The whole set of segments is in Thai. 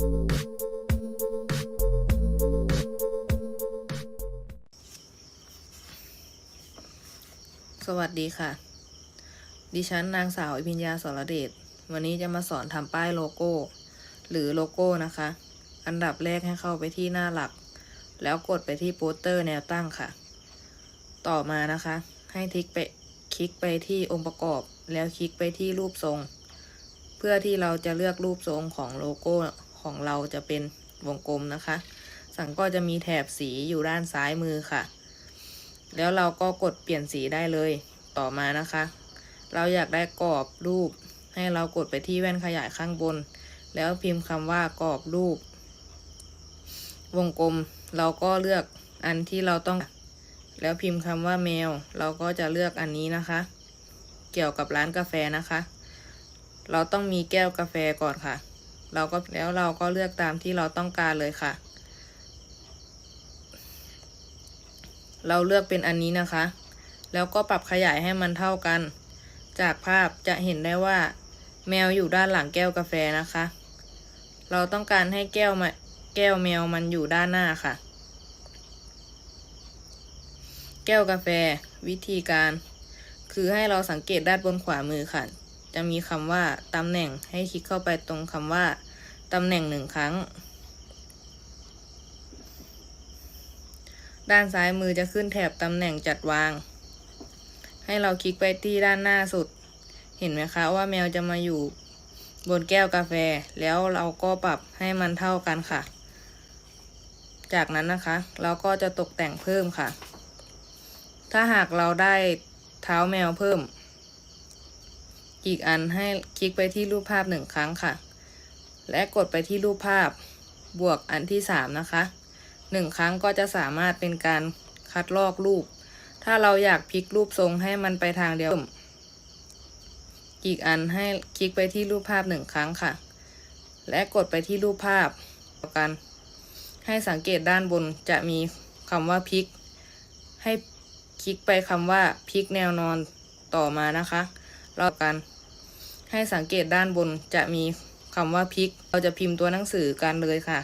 สวัสดีค่ะ ดิฉันนางสาวอภิญญาสรเดช วันนี้จะมาสอนทำป้ายโลโก้ หรือโลโก้นะคะ อันดับแรกให้เข้าไปที่หน้าหลัก แล้วกดไปที่โปสเตอร์แนวตั้งค่ะ ต่อมานะคะ ให้ทิกไปคลิกไปที่องค์ประกอบ แล้วคลิกไปที่รูปทรง เพื่อที่เราจะเลือกรูปทรงของโลโก้ ของเราจะเป็นวงกลมนะคะ สังก็จะมีแถบสีอยู่ด้านซ้ายมือค่ะ แล้วเราก็กดเปลี่ยนสีได้เลยต่อมานะคะ เราอยากได้กรอบรูป ให้เรากดไปที่แว่นขยายข้างบน แล้วพิมพ์คำว่ากรอบรูป วงกลมเราก็เลือกอันที่เราต้อง แล้วพิมพ์คำว่าแมว เราก็จะเลือกอันนี้นะคะ เกี่ยวกับร้านกาแฟนะคะ เราต้องมีแก้วกาแฟก่อนค่ะ เราก็แล้วเราก็เลือกตามที่เราต้องการเลยค่ะ เราเลือกเป็นอันนี้นะคะ แล้วก็ปรับขยายให้มันเท่ากัน จากภาพจะเห็นได้ว่า แมวอยู่ด้านหลังแก้วกาแฟนะคะ เราต้องการให้แก้วมาแก้วแมวมันอยู่ด้านหน้าค่ะ แก้วกาแฟ วิธีการ คือให้เราสังเกตด้านบนขวามือค่ะ จะมีคำว่าตำแหน่งให้คลิกเข้าไปตรงคำว่าตำแหน่งหนึ่งครั้ง ด้านซ้ายมือจะขึ้นแถบตำแหน่งจัดวาง ให้เราคลิกไปที่ด้านหน้าสุด เห็นไหมคะว่าแมวจะมาอยู่บนแก้วกาแฟ แล้วเราก็ปรับให้มันเท่ากันค่ะ จากนั้นนะคะ เราก็จะตกแต่งเพิ่มค่ะ ถ้าหากเราได้เท้าแมวเพิ่ม อีกอันให้คลิกไปที่รูปภาพหนึ่งครั้งค่ะ และกดไปที่รูปภาพบวกอันที่สามนะคะหนึ่งครั้งก็จะสามารถเป็นการคัดลอกรูป ถ้าเราอยากพลิกรูปทรงให้มันไปทางเดียว อีกอันให้คลิกไปที่รูปภาพหนึ่งครั้งค่ะ และกดไปที่รูปภาพกัน ให้สังเกตด้านบนจะมีคำว่าพลิก ให้คลิกไปคำว่าพลิกแนวนอนต่อมานะคะรอบกัน ให้สังเกตด้านบนจะมีคำว่าพลิก เราจะพิมพ์ตัวหนังสือกันเลยค่ะ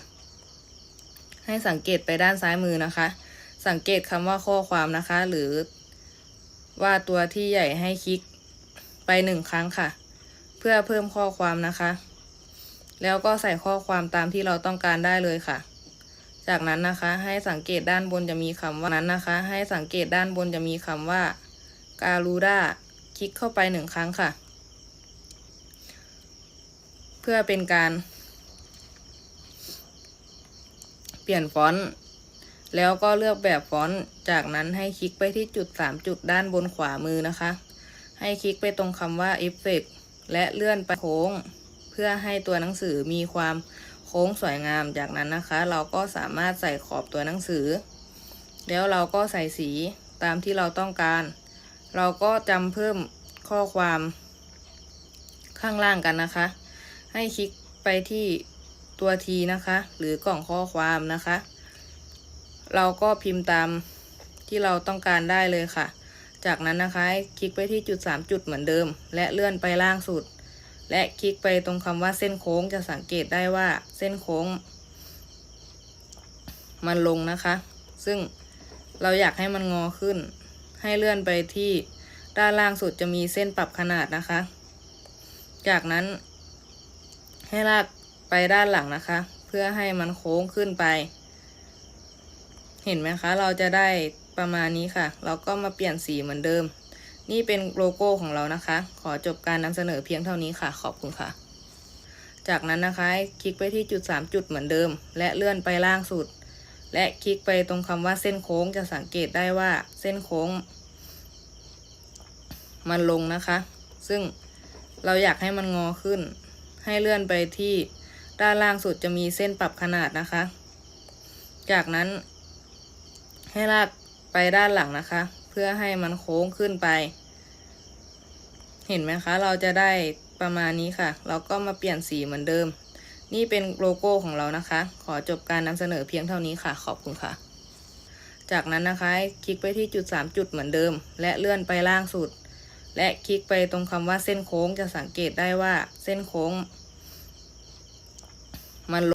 ให้สังเกตไปด้านซ้ายมือนะคะ สังเกตคำว่าข้อความนะคะ หรือว่าตัวที่ใหญ่ให้คลิกไปหนึ่งครั้งค่ะ เพื่อเพิ่มข้อความนะคะ แล้วก็ใส่ข้อความตามที่เราต้องการได้เลยค่ะ จากนั้นนะคะให้สังเกตด้านบนจะมีคำว่านั้นนะคะ ให้สังเกตด้านบนจะมีคำว่าการูด้าคลิกเข้าไปหนึ่งครั้งค่ะ เพื่อเป็นการ เปลี่ยนฟอนต์ แล้วก็เลือกแบบฟอนต์ จากนั้นให้คลิกไปที่จุด 3 จุดด้านบนขวามือนะคะ ให้คลิกไปตรงคำว่า Effect และเลื่อนไปโค้ง เพื่อให้ตัวหนังสือมีความโค้งสวยงาม จากนั้นนะคะ เราก็สามารถใส่ขอบตัวหนังสือ แล้วเราก็ใส่สีตามที่เราต้องการ เราก็จำเพิ่มข้อความข้างล่างกันนะคะ ให้คลิกไปที่ตัวทีนะคะ หรือกล่องข้อความนะคะ เราก็พิมพ์ตามที่เราต้องการได้เลยค่ะ จากนั้นนะคะคลิกไปที่จุด 3 จุดเหมือนเดิม และเลื่อนไปล่างสุด และคลิกไปตรงคำว่าเส้นโค้งจะสังเกตได้ว่าเส้นโค้ง มันลงนะคะ ซึ่งเราอยากให้มันงอขึ้น ให้เลื่อนไปที่ด้านล่างสุดจะมีเส้นปรับขนาดนะคะ จากนั้น ให้ลากไปด้านหลังนะคะ เพื่อให้มันโค้งขึ้นไป เห็นไหมคะ เราจะได้ประมาณนี้ค่ะ เราก็มาเปลี่ยนสีเหมือนเดิม นี่เป็นโลโก้ของเรานะคะ ขอจบการนำเสนอเพียงเท่านี้ค่ะ ขอบคุณค่ะ จากนั้นนะคะ คลิกไปที่จุด 3 จุดเหมือนเดิม และเลื่อนไปล่างสุด และคลิกไปตรงคำว่าเส้นโค้งจะสังเกตได้ว่าเส้นโค้ง มันลงนะคะ ซึ่งเราอยากให้มันงอขึ้น ให้เลื่อนไปที่ด้านล่างสุดจะมีเส้นปรับขนาดนะคะ จากนั้น ให้ลากไปด้านหลังนะคะ เพื่อให้มันโค้งขึ้นไป เห็นไหมคะ เราจะได้ประมาณนี้ค่ะ เราก็มาเปลี่ยนสีเหมือนเดิม นี่เป็นโลโก้ของเรานะคะ ขอจบการนำเสนอเพียงเท่านี้ค่ะ ขอบคุณค่ะ จากนั้นนะคะ คลิกไปที่จุด 3 จุดเหมือนเดิม และเลื่อนไปล่างสุด และคลิกไปตรงคำว่าเส้นโค้งจะสังเกตได้ว่าเส้นโค้ง